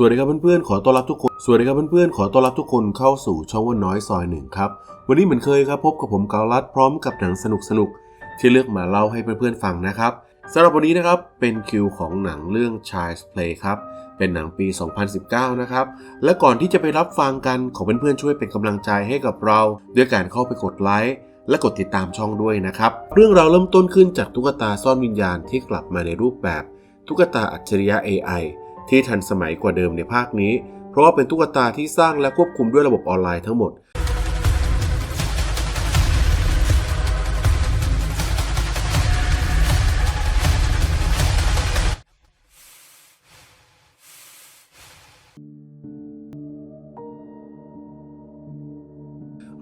สวัสดีครับเพื่อนๆ ขอต้อนรับทุกคน สวัสดีครับเพื่อนๆ ขอต้อนรับทุกคนเข้าสู่ช่องวันน้อยซอยหนึ่งครับ วันนี้เหมือนเคยครับพบกับผมกาลัดพร้อมกับหนังสนุกๆที่เลือกมาเล่าให้เพื่อนๆฟังนะครับสำหรับวันนี้นะครับเป็นคิวของหนังเรื่อง Child's Play ครับ เป็นหนังปี 2019 นะครับ และก่อนที่จะไปรับฟังกันขอเพื่อนๆช่วยเป็นกำลังใจให้กับเรา ด้วยการเข้าไปกดไลค์และกดติดตามช่องด้วยนะครับ เรื่องราวเริ่มต้นขึ้นจากตุ๊กตาซ่อนวิญญาณที่กลับมาในรูปแบบตุ๊กตาอัจฉริยะ AI ที่ทันสมัยกว่าเดิมในภาคนี้ เพราะว่าเป็นตุ๊กตาที่สร้างและควบคุมด้วยระบบออนไลน์ทั้งหมด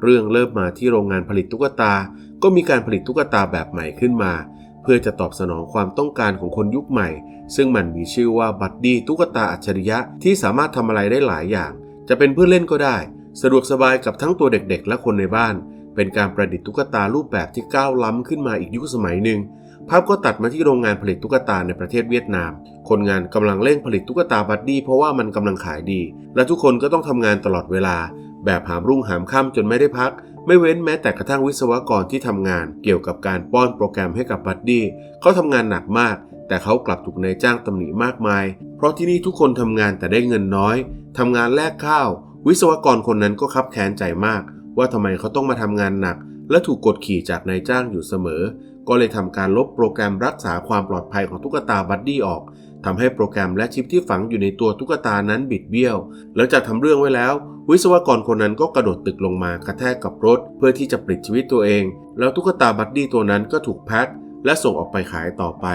เรื่องเริ่มมาที่โรงงานผลิตตุ๊กตา ก็มีการผลิตตุ๊กตาแบบใหม่ขึ้นมา พื่อจะตอบสนองความต้องการของคนยุคใหม่ ซึ่งมันมีชื่อว่าบัดดี้ตุ๊กตาอัจฉริยะที่สามารถทำอะไรได้หลายอย่าง จะเป็นเพื่อเล่นก็ได้ สะดวกสบายกับทั้งตัวเด็กๆ และคนในบ้าน เป็นการประดิษฐ์ตุ๊กตารูปแบบที่ก้าวล้ำขึ้นมาอีกยุคสมัยหนึ่งภาพก็ตัดมาที่โรงงานผลิตตุ๊กตาในประเทศเวียดนาม คนงานกำลังเร่งผลิตตุ๊กตาบัดดี้เพราะว่ามันกำลังขายดี และทุกคนก็ต้องทำงานตลอดเวลา แบบหามรุ่งหามค่ำจนไม่ได้พัก ไม่เว้นแม้แต่กระทั่งวิศวกรที่ทำงานเกี่ยวกับการป้อนโปรแกรมให้กับบัดดี้เขาทำงานหนักมาก แต่เขากลับถูกนายจ้างตำหนิมากมาย เพราะที่นี่ทุกคนทำงานแต่ได้เงินน้อยทำงานแลกข้าว วิศวกรคนนั้นก็คับแค้นใจมาก ว่าทำไมเขาต้องมาทำงานหนัก และถูกกดขี่จากนายจ้างอยู่เสมอ ก็เลยทำการลบโปรแกรมรักษาความปลอดภัยของตุ๊กตาบัดดี้ออก ทำให้โปรแกรมและชิปที่ฝังอยู่ในตัวตุ๊กตานั้นบิดเบี้ยว หลังจากทำเรื่องไว้แล้ว วิศวกรคนนั้นก็กระโดดตึกลงมากระแทกกับรถ เพื่อที่จะปลิดชีวิตตัวเอง แล้วตุ๊กตาบัดดี้ตัวนั้นก็ถูกแพ็คและส่งออกไปขายต่อไป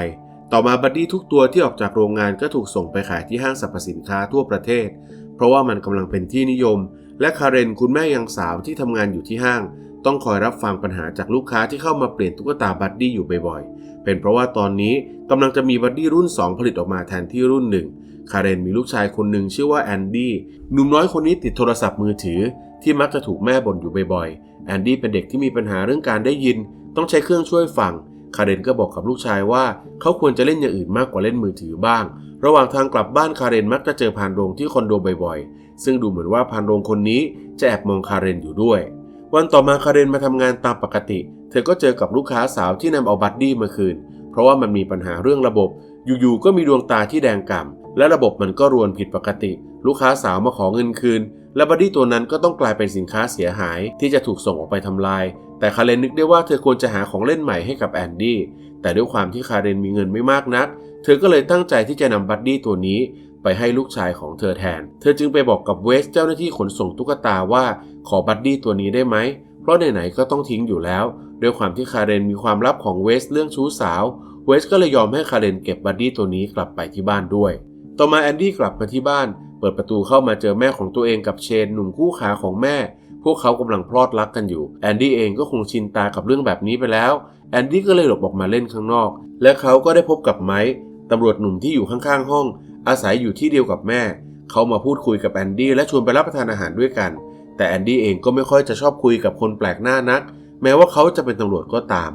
ต่อมาบัดดี้ทุกตัวที่ออกจากโรงงานก็ถูกส่งไปขายที่ห้างสรรพสินค้าทั่วประเทศ เพราะว่ามันกำลังเป็นที่นิยม และคาเรนคุณแม่ยังสาวที่ทำงานอยู่ที่ห้าง ต้องคอยรับฟังปัญหาจากลูกค้าที่เข้ามาเปลี่ยนตุ๊กตาบัดดี้อยู่บ่อยๆ เป็นเพราะว่าตอนนี้กำลังจะมีบัดดี้รุ่น 2 ผลิตออกมาแทนที่รุ่นหนึ่งคาเรนมีลูกชายคนหนึ่งชื่อว่าแอนดี้หนุ่มน้อยคนนี้ติดโทรศัพท์มือถือ ที่มักจะถูกแม่บ่นอยู่บ่อยๆ แอนดี้เป็นเด็กที่มีปัญหาเรื่องการได้ยิน ต้องใช้เครื่องช่วยฟังคาเรนก็บอกกับลูกชายว่าเขาควรจะเล่นอย่างอื่นมากกว่าเล่นมือถือบ้าง ระหว่างทางกลับบ้านคาเรนมักจะเจอพานโรงที่คอนโดบ่อยๆ ซึ่งดูเหมือนว่าพานโรงคนนี้จะแอบมองคาเรนอยู่ด้วย วันต่อมาคาเรนมาทำงานตามปกติ เธอก็เจอกับลูกค้าสาวที่นำเอาบัดดี้มาคืน เพราะว่ามันมีปัญหาเรื่องระบบ อยู่ๆก็มีดวงตาที่แดงก่ำและระบบมันก็รวนผิดปกติ ลูกค้าสาวมาขอเงินคืน และบัดดี้ตัวนั้นก็ต้องกลายเป็นสินค้าเสียหายที่จะถูกส่งออกไปทำลาย แต่คาเรนนึกได้ว่าเธอควรจะหาของเล่นใหม่ให้กับแอนดี้แต่ด้วยความที่คาเรนมีเงินไม่มากนัก เธอก็เลยตั้งใจที่จะนำบัดดี้ตัวนี้ ไปให้ลูกชายของเธอแทน เธอจึงไปบอกกับเวสเจ้าหน้าที่ขนส่งตุ๊กตาว่าขอบัดดี้ตัวนี้ได้ไหม เพราะไหนๆก็ต้องทิ้งอยู่แล้ว ด้วยความที่คาเรนมีความลับของเวสเรื่องชู้สาว เวสก็เลยยอมให้คาเรนเก็บบัดดี้ตัวนี้กลับไปที่บ้านด้วย ต่อมาแอนดี้กลับมาที่บ้าน เปิดประตูเข้ามาเจอแม่ของตัวเองกับเชนหนุ่มคู่ขาของแม่ พวกเขากำลังพลอดรักกันอยู่ แอนดี้เองก็คงชินตากับเรื่องแบบนี้ไปแล้ว แอนดี้ก็เลยหลบออกมาเล่นข้างนอก และเขาก็ได้พบกับไมค์ตำรวจหนุ่มที่อยู่ข้างๆห้อง อาศัยอยู่ที่เดียวกับแม่ เขามาพูดคุยกับแอนดี้และชวนไปรับประทานอาหารด้วยกัน แต่แอนดี้เองก็ไม่ค่อยจะชอบคุยกับคนแปลกหน้านัก แม้ว่าเขาจะเป็นตำรวจก็ตาม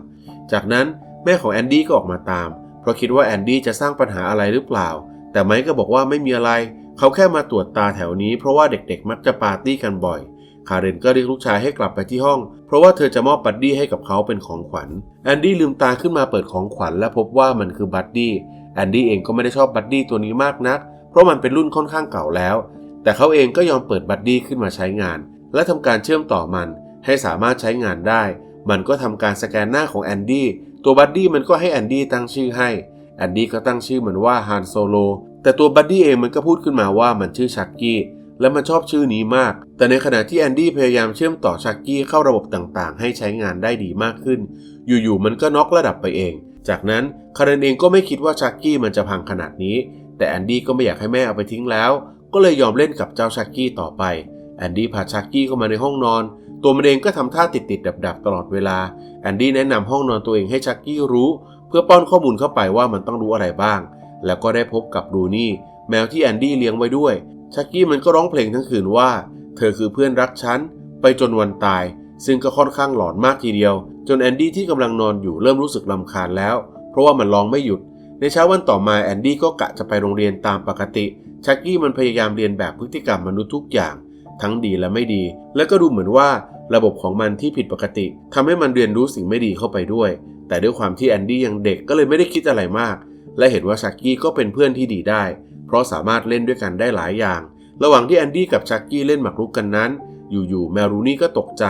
จากนั้นแม่ของแอนดี้ก็ออกมาตาม เพราะคิดว่าแอนดี้จะสร้างปัญหาอะไรหรือเปล่า แต่ไมค์ก็บอกว่าไม่มีอะไร เขาแค่มาตรวจตาแถวนี้ เพราะว่าเด็กๆ มักจะปาร์ตี้กันบ่อยคาเรนก็เรียกลูกชายให้กลับไปที่ห้อง เพราะว่าเธอจะมอบบัดดี้ให้กับเขาเป็นของขวัญ แอนดี้ลืมตาขึ้นมาเปิดของขวัญและพบว่ามันคือบัดดี้ แอนดี้เองก็ไม่ได้ชอบบัดดี้ตัวนี้มากนัก เพราะมันเป็นรุ่นค่อนข้างเก่าแล้ว แต่เขาเองก็ยอมเปิดบัดดี้ขึ้นมาใช้งาน และทำการเชื่อมต่อมันให้สามารถใช้งานได้ มันก็ทำการสแกนหน้าของแอนดี้ตัวบัดดี้มันก็ให้แอนดี้ตั้งชื่อให้แอนดี้ก็ตั้งชื่อมันว่าฮานโซโลแต่ตัวบัดดี้เองมันก็พูดขึ้นมาว่ามันชื่อชักกี้และมันชอบชื่อนี้มาก แต่ในขณะที่แอนดี้พยายามเชื่อมต่อชักกี้เข้าระบบต่างๆ ให้ใช้งานได้ดีมากขึ้น อยู่ๆมันก็น็อกระดับไปเอง จากนั้นคาเรนเองก็ไม่คิดว่าชักกี้มันจะพังขนาดนี้ แต่แอนดี้ก็ไม่อยากให้แม่เอาไปทิ้งแล้ว ก็เลยยอมเล่นกับเจ้าชักกี้ต่อไป แอนดี้พาชักกี้เข้ามาในห้องนอน ตัวมันเองก็ทำท่าติดติดดับดับตลอดเวลา แอนดี้แนะนำห้องนอนตัวเองให้ชักกี้รู้ เพื่อป้อนข้อมูลเข้าไปว่ามันต้องรู้อะไรบ้าง แล้วก็ได้พบกับรูนี่แมวที่แอนดี้เลี้ยงไว้ด้วยชักกี้มันก็ร้องเพลงทั้งคืนว่า เธอคือเพื่อนรักฉันไปจนวันตาย ซึ่งก็ค่อนข้างหลอนมากทีเดียว จนแอนดี้ที่กำลังนอนอยู่เริ่มรู้สึกลำคาญแล้ว เพราะว่ามันร้องไม่หยุด ในเช้าวันต่อมาแอนดี้ก็กะจะไปโรงเรียนตามปกติชักกี้มันพยายามเรียนแบบพฤติกรรมมนุษย์ทุกอย่าง ทั้งดีและไม่ดี และก็ดูเหมือนว่าระบบของมันที่ผิดปกติทำให้มันเรียนรู้สิ่งไม่ดีเข้าไปด้วย แต่ด้วยความที่แอนดี้ยังเด็กก็เลยไม่ได้คิดอะไรมาก และเห็นว่าชักกี้ก็เป็นเพื่อนที่ดีได้ เพราะสามารถเล่นด้วยกันได้หลายอย่าง ระหว่างที่แอนดี้กับชักกี้เล่นหมากรุกกันนั้น อยู่ๆแมรูนี่ก็ตกใจ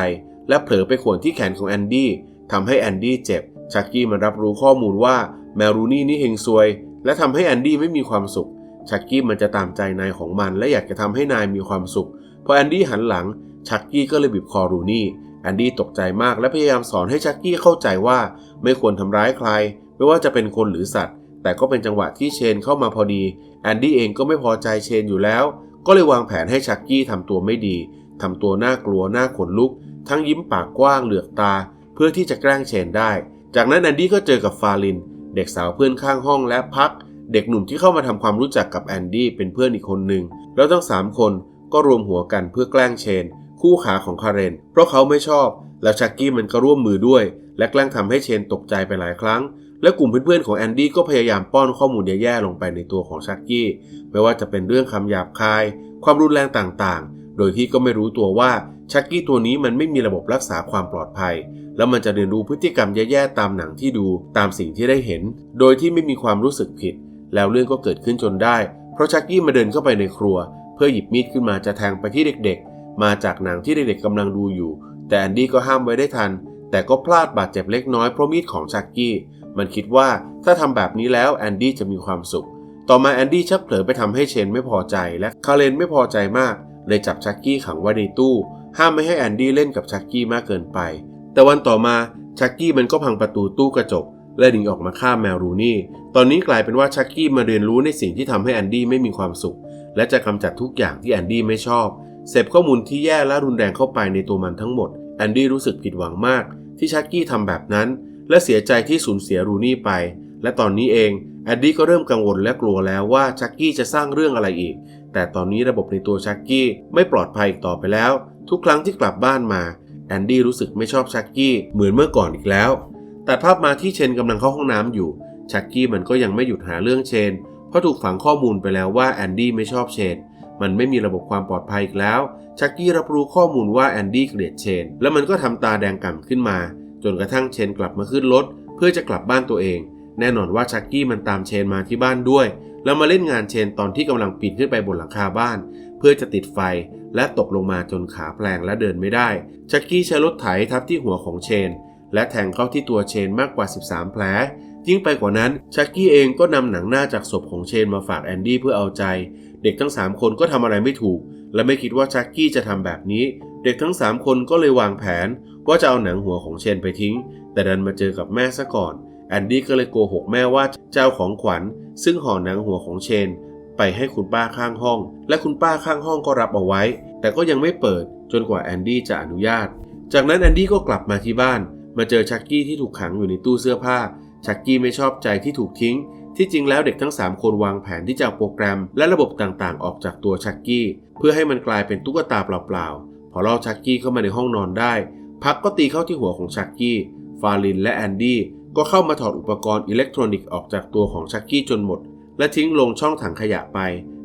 และเผลอไปข่วนที่แขนของแอนดี้ทำให้แอนดี้เจ็บ ชักกี้มันรับรู้ข้อมูลว่าแมรูนี่นี่เฮงซวย และทำให้แอนดี้ไม่มีความสุข ชักกี้มันจะตามใจนายของมัน และอยากจะทำให้นายมีความสุข พอแอนดี้หันหลัง ชักกี้ก็เลยบีบคอรูนี่ แอนดี้ตกใจมากและพยายามสอนให้ชักกี้เข้าใจว่าไม่ควรทำร้ายใคร ไม่ว่าจะเป็นคนหรือสัตว์ แต่ก็เป็นจังหวะที่เชนเข้ามาพอดี แอนดี้เองก็ไม่พอใจเชนอยู่แล้ว ก็เลยวางแผนให้ชักกี้ทำตัวไม่ดีทำตัวน่ากลัวน่าขนลุก ทั้งยิ้มปากกว้างเหลือกตา เพื่อที่จะแกล้งเชนได้ จากนั้นแอนดี้ก็เจอกับฟาลิน เด็กสาวเพื่อนข้างห้องและพัก เด็กหนุ่มที่เข้ามาทำความรู้จักกับแอนดี้เป็นเพื่อนอีกคนหนึ่งแล้วทั้งสามคนก็รวมหัวกันเพื่อแกล้งเชน คู่ขาของคาเรน เพราะเขาไม่ชอบ แล้วชักกี้มันก็ร่วมมือด้วย และแกล้งทำให้เชนตกใจไปหลายครั้ง และกลุ่มเพื่อนๆของแอนดี้ก็พยายามป้อนข้อมูลแย่ๆลงไปในตัวของชักกี้ไม่ว่าจะเป็นเรื่องคำหยาบคาย ความรุนแรงต่างๆ โดยที่ก็ไม่รู้ตัวว่า ชักกี้ตัวนี้มันไม่มีระบบรักษาความปลอดภัย แล้วมันจะเรียนรู้พฤติกรรมแย่ๆตามหนังที่ดูตามสิ่งที่ได้เห็น โดยที่ไม่มีความรู้สึกผิด แล้วเรื่องก็เกิดขึ้นจนได้ เพราะชักกี้มาเดินเข้าไปในครัว เพื่อหยิบมีดขึ้นมาจะแทงไปที่เด็กๆ มาจากหนังที่เด็กๆกำลังดูอยู่ แต่แอนดี้ก็ห้ามไว้ได้ทัน แต่ก็พลาดบาดเจ็บเล็กน้อยเพราะมีดของชักกี้มันคิดว่าถ้าทำแบบนี้แล้วแอนดี้จะมีความสุข ต่อมาแอนดี้ชักเผลอไปทำให้เชนไม่พอใจและคาเรนไม่พอใจมากเลยจับชักกี้ขังไว้ในตู้ ห้ามไม่ให้แอนดี้เล่นกับชักกี้มากเกินไป แต่วันต่อมาชักกี้มันก็พังประตูตู้กระจก และหนีออกมาฆ่าแมวรูนี่ ตอนนี้กลายเป็นว่าชักกี้มาเรียนรู้ในสิ่งที่ทำให้แอนดี้ไม่มีความสุข และจะกำจัดทุกอย่างที่แอนดี้ไม่ชอบเสพข้อมูลที่แย่และรุนแรงเข้าไปในตัวมันทั้งหมดแอนดี้รู้สึกผิดหวังมาก ที่ชักกี้ทำแบบนั้น และเสียใจที่สูญเสียรูนี่ไป และตอนนี้เองแอนดี้ก็เริ่มกังวลและกลัวแล้วว่าชักกี้จะสร้างเรื่องอะไรอีก แต่ตอนนี้ระบบในตัวชักกี้ไม่ปลอดภัยอีกต่อไปแล้ว ทุกครั้งที่กลับบ้านมาแอนดี้รู้สึกไม่ชอบชักกี้เหมือนเมื่อก่อนอีกแล้ว แต่ภาพมาที่เชนกำลังเข้าห้องน้ำอยู่ชักกี้มันก็ยังไม่หยุดหาเรื่องเชน เพราะถูกฝังข้อมูลไปแล้วว่าแอนดี้ไม่ชอบเชน มันไม่มีระบบความปลอดภัยอีกแล้ว ชักกี้รับรู้ข้อมูลว่าแอนดี้เกลียดเชน แล้วมันก็ทำตาแดงก่ำขึ้นมา จนกระทั่งเชนกลับมาขึ้นรถเพื่อจะกลับบ้านตัวเอง แน่นอนว่าชักกี้มันตามเชนมาที่บ้านด้วย แล้วมาเล่นงานเชนตอนที่กำลังปีนขึ้นไปบนหลังคาบ้าน เพื่อจะติดไฟ และตกลงมาจนขาแพลงและเดินไม่ได้ ชักกี้ใช้รถไถทับที่หัวของเชน และแทงเข้าที่ตัวเชนมากกว่า 13 แผล ยิ่งไปกว่านั้น ชักกี้เองก็นำหนังหน้าจากศพของเชนมาฝากแอนดี้เพื่อเอาใจ เด็กทั้ง 3 คนก็ทำอะไรไม่ถูก และไม่คิดว่าชักกี้จะทำแบบนี้ เด็กทั้ง 3 คนก็เลยวางแผนว่าจะเอาหนังหัวของเชนไปทิ้ง แต่ดันมาเจอกับแม่ซะก่อน แอนดี้ก็เลยโกหกแม่ว่าเจ้าของขวัญ ซึ่งห่อหนังหัวของเชน ไปให้คุณป้าข้างห้อง และคุณป้าข้างห้องก็รับเอาไว้ แต่ก็ยังไม่เปิดจนกว่าแอนดี้จะอนุญาต จากนั้นแอนดี้ก็กลับมาที่บ้าน มาเจอชักกี้ที่ถูกขังอยู่ในตู้เสื้อผ้า ชักกี้ไม่ชอบใจที่ถูกทิ้ง ที่จริงแล้วเด็กทั้ง 3 คนวางแผนที่จะเอาโปรแกรม และระบบต่างๆ ออกจากตัวชักกี้ เพื่อให้มันกลายเป็นตุ๊กตาเปล่าๆ พอล่อชักกี้เข้ามาในห้องนอนได้ พักก็ตีเข้าที่หัวของชักกี้ฟาลินและแอนดี้ก็เข้ามาถอดอุปกรณ์อิเล็กทรอนิกส์ออกจากตัวของชักกี้จนหมด และทิ้งลงช่องถังขยะไป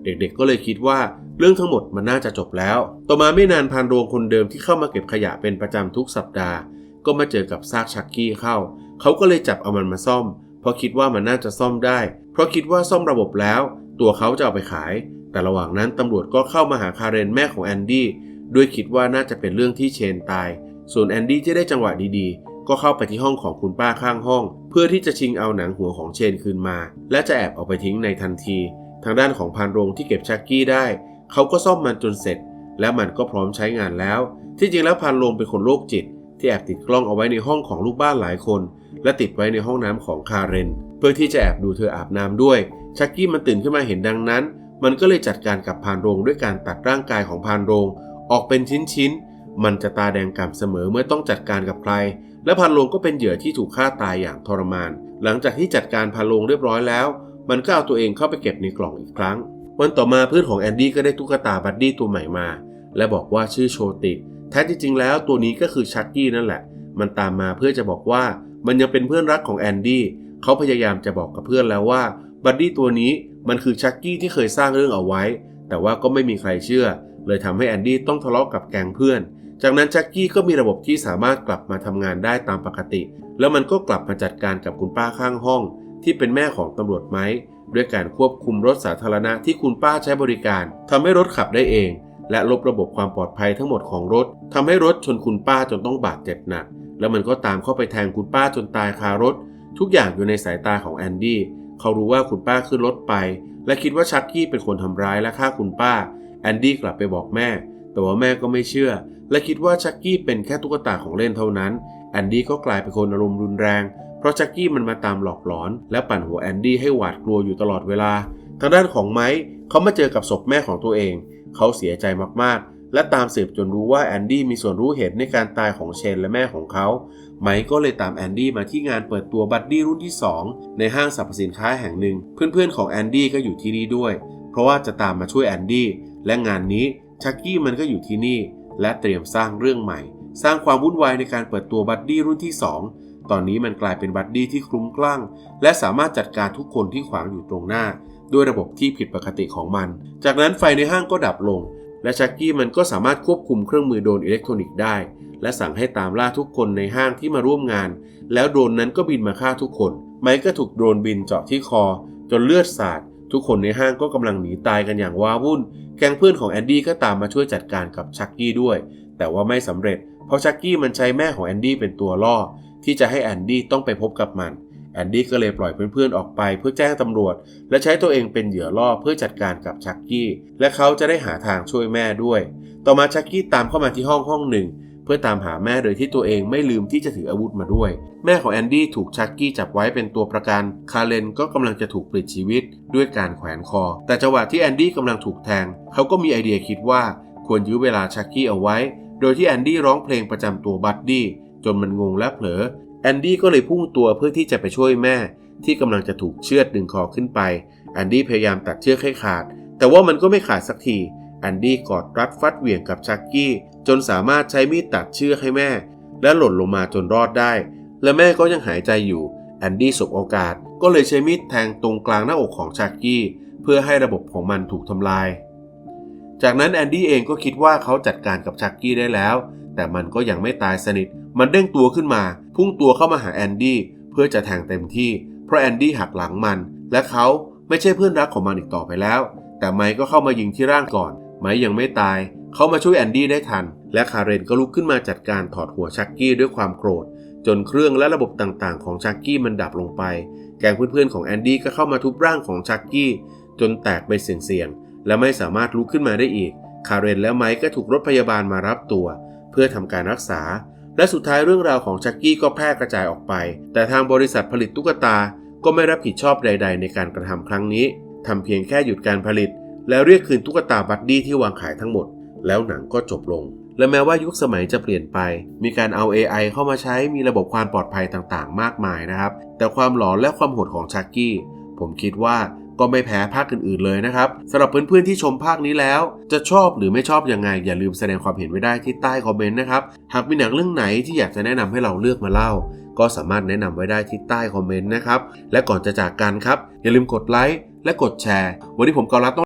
เด็กๆก็เลยคิดว่าเรื่องทั้งหมดมันน่าจะจบแล้ว ต่อมาไม่นานพานโรงคนเดิมที่เข้ามาเก็บขยะเป็นประจำทุกสัปดาห์ ก็มาเจอกับซากชักกี้เข้า เขาก็เลยจับเอามันมาซ่อม เพราะคิดว่ามันน่าจะซ่อมได้ เพราะคิดว่าซ่อมระบบแล้ว ตัวเขาจะเอาไปขาย แต่ระหว่างนั้นตำรวจก็เข้ามาหาคาเรนแม่ของแอนดี้ด้วยคิดว่าน่าจะเป็นเรื่องที่เชนตาย ส่วนแอนดี้ที่ได้จังหวะดีๆ ก็เข้าไปที่ห้องของคุณป้าข้างห้อง เพื่อที่จะชิงเอาหนังหัวของเชนคืนมา และจะแอบเอาไปทิ้งในทันที ทางด้านของพานโรงที่เก็บชักกี้ได้ เขาก็ซ่อมมันจนเสร็จ และมันก็พร้อมใช้งานแล้ว ที่จริงแล้วพานโรงเป็นคนโรคจิต ที่แอบติดกล้องเอาไว้ในห้องของลูกบ้านหลายคน และติดไว้ในห้องน้ำของคาเรน เพื่อที่จะแอบดูเธออาบน้ำด้วย ชักกี้มันตื่นขึ้นมาเห็นดังนั้น มันก็เลยจัดการกับพานโรงด้วยการตัดร่างกายของพานโรง ออกเป็นชิ้นๆ มันจะตาแดงก่ำเสมอเมื่อต้องจัดการกับใคร และพานโรงก็เป็นเหยื่อที่ถูกฆ่าตายอย่างทรมาน หลังจากที่จัดการพานโรงเรียบร้อยแล้ว มันก็เอาตัวเองเข้าไปเก็บในกล่องอีกครั้ง วันต่อมาเพื่อนของแอนดี้ก็ได้ตุ๊กตาบัดดี้ตัวใหม่มา และบอกว่าชื่อโชติแท้จริง ๆ แล้วตัวนี้ก็คือชักกี้นั่นแหละ มันตามมาเพื่อจะบอกว่ามันยังเป็นเพื่อนรักของแอนดี้เขาพยายามจะบอกกับเพื่อนแล้วว่าบัดดี้ตัวนี้มันคือชักกี้ที่เคยสร้างเรื่องเอาไว้ แต่ว่าก็ไม่มีใครเชื่อ เลยทำให้แอนดี้ต้องทะเลาะกับแก๊งเพื่อน จากนั้นชักกี้ก็มีระบบที่สามารถกลับมาทำงานได้ตามปกติ แล้วมันก็กลับมาจัดการกับคุณป้าข้างห้อง ที่เป็นแม่ของตำรวจไหมด้วยการควบคุมรถสาธารณะที่คุณป้าใช้บริการทำให้รถขับได้เอง และลบระบบความปลอดภัยทั้งหมดของรถทำให้รถชนคุณป้าจนต้องบาดเจ็บหนัก แล้วมันก็ตามเข้าไปแทงคุณป้าจนตายคารถ ทุกอย่างอยู่ในสายตาของแอนดี้เขารู้ว่าคุณป้าขึ้นรถไป และคิดว่าชักกี้เป็นคนทำร้ายและฆ่าคุณป้าแอนดี้กลับไปบอกแม่ แต่ว่าแม่ก็ไม่เชื่อ และคิดว่าชักกี้เป็นแค่ตุ๊กตาของเล่นเท่านั้นแอนดี้ก็กลายเป็นคนอารมณ์รุนแรง เพราะชักกี้มันมาตามหลอกหลอน และปั่นหัวแอนดี้ให้หวาดกลัวอยู่ตลอดเวลา ทางด้านของไมค์เขามาเจอกับศพแม่ของตัวเอง เขาเสียใจมากๆ และตามสืบจนรู้ว่าแอนดี้มีส่วนรู้เห็นในการตายของเชนและแม่ของเขาไมค์ก็เลยตามแอนดี้มาที่งานเปิดตัวบัดดี้รุ่นที่ 2 ในห้างสรรพสินค้าแห่งหนึ่ง เพื่อนๆของแอนดี้ก็อยู่ที่นี่ด้วย เพราะว่าจะตามมาช่วยแอนดี้และงานนี้ชักกี้มันก็อยู่ที่นี่ และเตรียมสร้างเรื่องใหม่ สร้างความวุ่นวายในการเปิดตัวบัดดี้รุ่นที่ 2 ตอนนี้มันกลายเป็นบัดดี้ที่คลุ้มคลั่ง และสามารถจัดการทุกคนที่ขวางอยู่ตรงหน้า ด้วยระบบที่ผิดปกติของมัน จากนั้นไฟในห้างก็ดับลง และชักกี้มันก็สามารถควบคุมเครื่องมือโดนอิเล็กทรอนิกส์ได้ และสั่งให้ตามล่าทุกคนในห้างที่มาร่วมงาน แล้วโดรนนั้นก็บินมาฆ่าทุกคน ไมค์ก็ถูกโดรนบินเจาะที่คอ จนเลือดสาดทุกคนในห้างก็กำลังหนีตายกันอย่างว้าวุ่น แก๊งเพื่อนของแอนดี้ก็ตามมาช่วยจัดการกับชักกี้ด้วย แต่ว่าไม่สำเร็จ เพราะชักกี้มันใช้แม่ของแอนดี้เป็นตัวล่อ ที่จะให้แอนดี้ต้องไปพบกับมันแอนดี้ก็เลยปล่อยเพื่อนๆออกไปเพื่อแจ้งตำรวจ และใช้ตัวเองเป็นเหยื่อล่อเพื่อจัดการกับชักกี้ และเขาจะได้หาทางช่วยแม่ด้วย ต่อมาชักกี้ตามเข้ามาที่ห้องห้องหนึ่ง เพื่อตามหาแม่โดยที่ตัวเองไม่ลืมที่จะถืออาวุธมาด้วย แม่ของแอนดี้ถูกชักกี้จับไว้เป็นตัวประกัน คาเลนก็กำลังจะถูกปลิดชีวิตด้วยการแขวนคอ แต่จังหวะที่แอนดี้กำลังถูกแทงเขาก็มีไอเดียคิดว่าควรยื้อเวลาชักกี้เอาไว้ โดยที่แอนดี้ร้องเพลงประจำตัวบัดดี้ จนมันงงและเผลอ แอนดี้ก็เลยพุ่งตัวเพื่อที่จะไปช่วยแม่ ที่กำลังจะถูกเชือดดึงคอขึ้นไป แอนดี้พยายามตัดเชือกให้ขาด แต่ว่ามันก็ไม่ขาดสักทีแอนดี้กอดรัดฟัดเหวี่ยงกับชักกี้จนสามารถใช้มีดตัดเชือกให้แม่ และหล่นลงมาจนรอดได้ และแม่ก็ยังหายใจอยู่แอนดี้สบโอกาส ก็เลยใช้มีดแทงตรงกลางหน้าอกของชักกี้เพื่อให้ระบบของมันถูกทำลาย จากนั้นแอนดี้เองก็คิดว่าเขาจัดการกับชักกี้ได้แล้ว แต่มันก็ยังไม่ตายสนิท มันเด้งตัวขึ้นมา พุ่งตัวเข้ามาหาแอนดี้เพื่อจะแทงเต็มที่ เพราะแอนดี้หักหลังมัน และเขาไม่ใช่เพื่อนรักของมันอีกต่อไปแล้ว แต่ไมค์ก็เข้ามายิงที่ร่างก่อน ไมค์ยังไม่ตาย เขามาช่วยแอนดี้ได้ทัน และคาเรนก็ลุกขึ้นมาจัดการถอดหัวชักกี้ด้วยความโกรธ จนเครื่องและระบบต่างๆ ของชักกี้มันดับลงไป แก๊งเพื่อนๆของแอนดี้ก็เข้ามาทุบร่างของชักกี้จนแตกไปเสียงๆและไม่สามารถลุกขึ้นมาได้อีก คาเรนและไมค์ก็ถูกรถพยาบาลมารับตัว เพื่อทำการรักษา และสุดท้ายเรื่องราวของชักกี้ก็แพร่กระจายออกไป แต่ทางบริษัทผลิตตุ๊กตาก็ไม่รับผิดชอบใด ๆ ในการกระทำครั้งนี้ทำเพียงแค่หยุดการผลิต แล้วเรียกคืนตุ๊กตาบัดดี้ที่วางขายทั้งหมด แล้วหนังก็จบลง และแม้ว่ายุคสมัยจะเปลี่ยนไป มีการเอา AI เข้ามาใช้มีระบบความปลอดภัยต่างๆ มากมายนะครับ แต่ความหลอนและความโหดของชักกี้ผมคิดว่า ก็ไม่แพ้ภาคอื่นๆเลยนะครับสำหรับเพื่อนๆที่ชมภาคนี้แล้ว จะชอบหรือไม่ชอบยังไง อย่าลืมแสดงความเห็นไว้ได้ที่ใต้คอมเมนต์นะครับหากมีหนังเรื่องไหนที่อยากจะแนะนำให้เราเลือกมาเล่า ก็สามารถแนะนำไว้ได้ที่ใต้คอมเมนต์นะครับและก่อนจะจากกันครับอย่าลืมกดไลค์และกดแชร์ วันนี้ผมกอลับต้อง